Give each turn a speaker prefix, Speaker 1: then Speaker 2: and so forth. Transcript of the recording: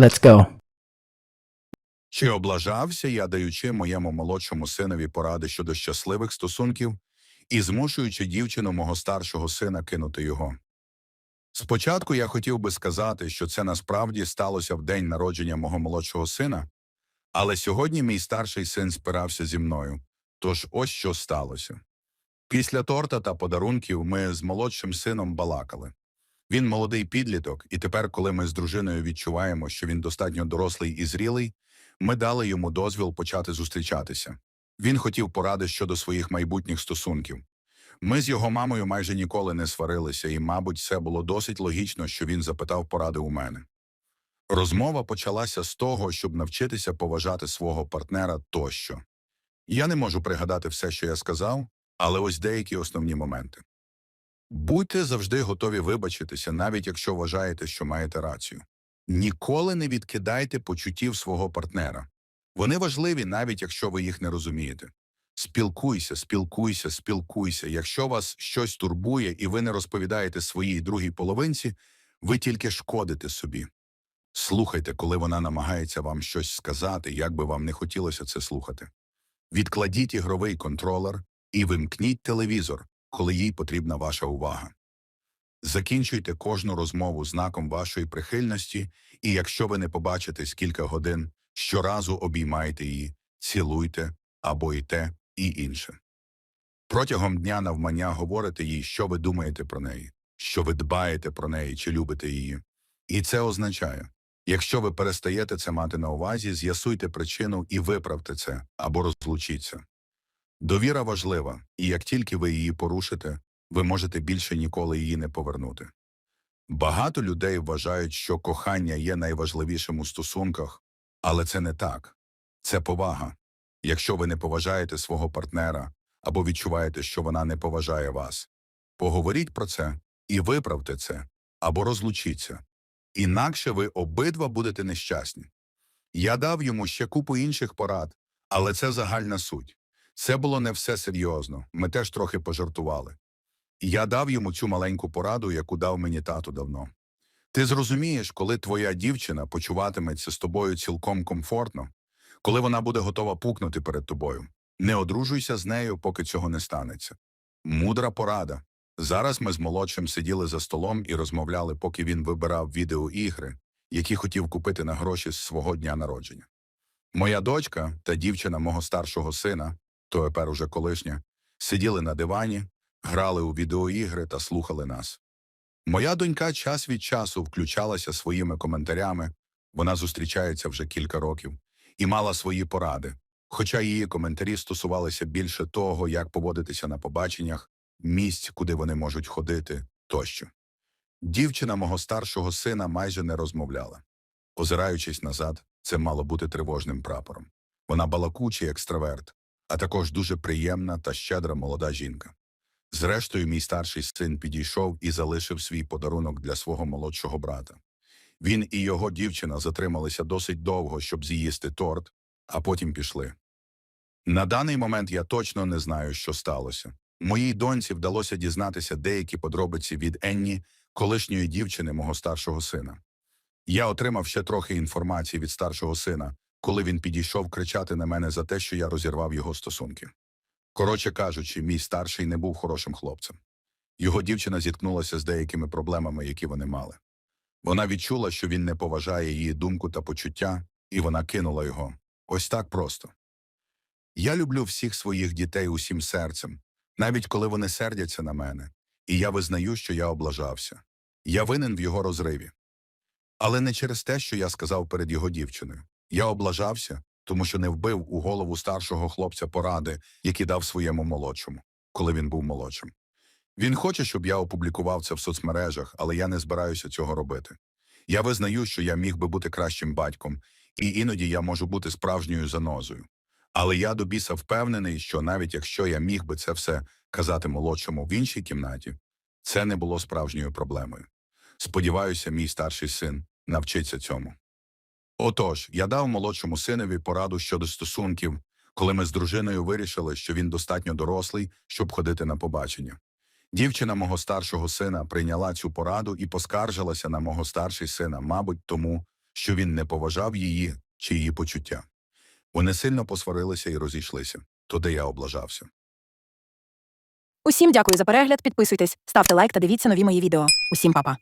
Speaker 1: Let's go.
Speaker 2: Чи облажався я, даючи моєму молодшому синові поради щодо щасливих стосунків і змушуючи дівчину мого старшого сина кинути його? Спочатку я хотів би сказати, що це насправді сталося в день народження мого молодшого сина, але сьогодні мій старший син спирався зі мною. Тож ось що сталося. Після торта та подарунків ми з молодшим сином балакали. Він молодий підліток, і тепер, коли ми з дружиною відчуваємо, що він достатньо дорослий і зрілий, ми дали йому дозвіл почати зустрічатися. Він хотів поради щодо своїх майбутніх стосунків. Ми з його мамою майже ніколи не сварилися, і, мабуть, все було досить логічно, що він запитав поради у мене. Розмова почалася з того, щоб навчитися поважати свого партнера тощо. Я не можу пригадати все, що я сказав, але ось деякі основні моменти. Будьте завжди готові вибачитися, навіть якщо вважаєте, що маєте рацію. Ніколи не відкидайте почуттів свого партнера. Вони важливі, навіть якщо ви їх не розумієте. Спілкуйся, спілкуйся, спілкуйся. Якщо вас щось турбує і ви не розповідаєте своїй другій половинці, ви тільки шкодите собі. Слухайте, коли вона намагається вам щось сказати, як би вам не хотілося це слухати. Відкладіть ігровий контролер і вимкніть телевізор, коли їй потрібна ваша увага. Закінчуйте кожну розмову знаком вашої прихильності, і якщо ви не побачитесь кілька годин, щоразу обіймайте її, цілуйте або й те, і інше. Протягом дня навмання говорите їй, що ви думаєте про неї, що ви дбаєте про неї чи любите її. І це означає, якщо ви перестаєте це мати на увазі, з'ясуйте причину і виправте це або розлучіться. Довіра важлива, і як тільки ви її порушите, ви можете більше ніколи її не повернути. Багато людей вважають, що кохання є найважливішим у стосунках, але це не так. Це повага. Якщо ви не поважаєте свого партнера або відчуваєте, що вона не поважає вас, поговоріть про це і виправте це або розлучіться. Інакше ви обидва будете нещасні. Я дав йому ще купу інших порад, але це загальна суть. Це було не все серйозно, ми теж трохи пожартували. І Я дав йому цю маленьку пораду, яку дав мені тато давно. Ти зрозумієш, коли твоя дівчина почуватиметься з тобою цілком комфортно, коли вона буде готова пукнути перед тобою. Не одружуйся з нею, поки цього не станеться. Мудра порада. Зараз ми з молодшим сиділи за столом і розмовляли, поки він вибирав відеоігри, які хотів купити на гроші з свого дня народження. Моя дочка та дівчина мого старшого сина, то тепер уже колишня, сиділи на дивані, грали у відеоігри та слухали нас. Моя донька час від часу включалася своїми коментарями, вона зустрічається вже кілька років, і мала свої поради, хоча її коментарі стосувалися більше того, як поводитися на побаченнях, місць, куди вони можуть ходити, тощо. Дівчина мого старшого сина майже не розмовляла. Озираючись назад, це мало бути тривожним прапором. Вона балакучий екстраверт, а також дуже приємна та щедра молода жінка. Зрештою, мій старший син підійшов і залишив свій подарунок для свого молодшого брата. Він і його дівчина затрималися досить довго, щоб з'їсти торт, а потім пішли. На даний момент я точно не знаю, що сталося. Моїй доньці вдалося дізнатися деякі подробиці від Енні, колишньої дівчини мого старшого сина. Я отримав ще трохи інформації від старшого сина, коли він підійшов кричати на мене за те, що я розірвав його стосунки. Коротше кажучи, мій старший не був хорошим хлопцем. Його дівчина зіткнулася з деякими проблемами, які вони мали. Вона відчула, що він не поважає її думку та почуття, і вона кинула його. Ось так просто. Я люблю всіх своїх дітей усім серцем, навіть коли вони сердяться на мене, і я визнаю, що я облажався. Я винен в його розриві. Але не через те, що я сказав перед його дівчиною. Я облажався, тому що не вбив у голову старшого хлопця поради, які дав своєму молодшому, коли він був молодшим. Він хоче, щоб я опублікував це в соцмережах, але я не збираюся цього робити. Я визнаю, що я міг би бути кращим батьком, і іноді я можу бути справжньою занозою. Але я до біса впевнений, що навіть якщо я міг би це все казати молодшому в іншій кімнаті, це не було справжньою проблемою. Сподіваюся, мій старший син навчиться цьому. Отож, я дав молодшому синові пораду щодо стосунків, коли ми з дружиною вирішили, що він достатньо дорослий, щоб ходити на побачення. Дівчина мого старшого сина прийняла цю пораду і поскаржилася на мого старший сина, мабуть, тому, що він не поважав її чи її почуття. Вони сильно посварилися і розійшлися. Туди я облажався.
Speaker 1: Усім дякую за перегляд. Підписуйтесь, ставте лайк та дивіться нові мої відео. Усім па-па.